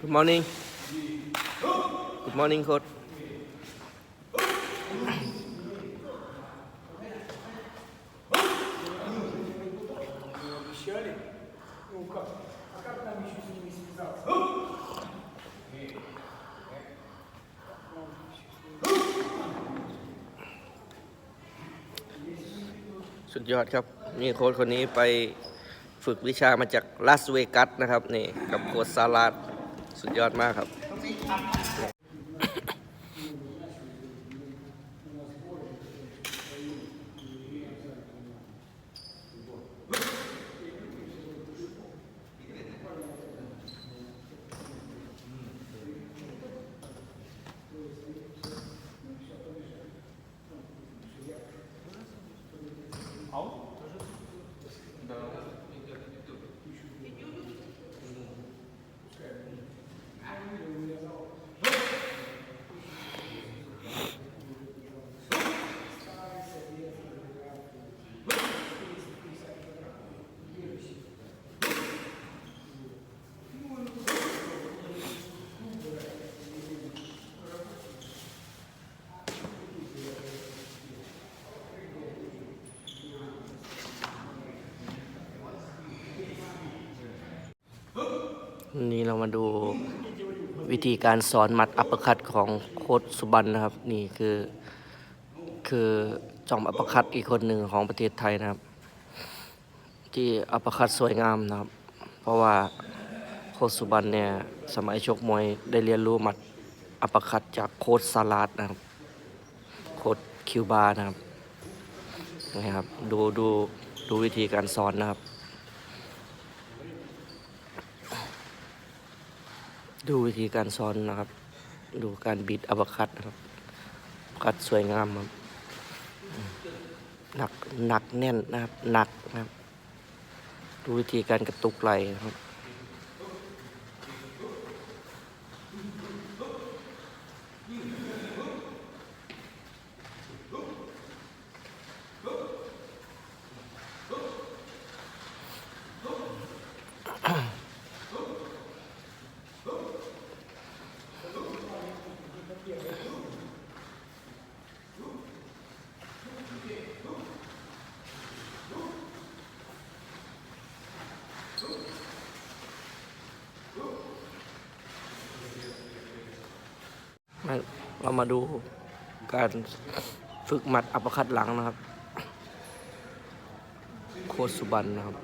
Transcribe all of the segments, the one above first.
Good morning. Good morning, coach. สุดยอดครับ นี่โค้ชคนนี้ไปฝึกวิชามาจากลาสเวกัสนะครับ นี่ กับโค้ชซาลาด สุดยอดมากครับ วันนี้เรามาดูวิธีการสอนหมัดอัปเปอร์คัตของโค้ชสุบันนะครับ นี่คือคือจอมอัปเปอร์คัตอีกคนหนึ่งของประเทศไทยนะครับ ที่อัปเปอร์คัตสวยงามนะครับ เพราะว่าโค้ชสุบันเนี่ยสมัยชกมวยได้เรียนรู้หมัดอัปเปอร์คัตจากโค้ชซาลาดนะครับ โค้ชคิวบานะครับนะครับดูดูดูวิธีการสอนนะครับ ดูวิธีการซ้อนนะครับ ดูการบิดอัปคัดนะครับ คัดสวยงามครับหนักหนักแน่นนะครับหนักนะครับ ดูวิธีการกระตุกไหลนะครับ เรามาดูการฝึกหมัดอัปคัดหลังนะครับ โคสุบันนะครับ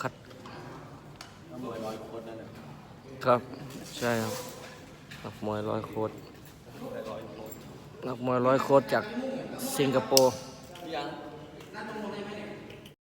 คัดมวยร้อยโคตรนั่นแหลครับ ใช่ครับนักมวยร้อยโคตรนักมวยร้อยโคตรจากสิงคโปร์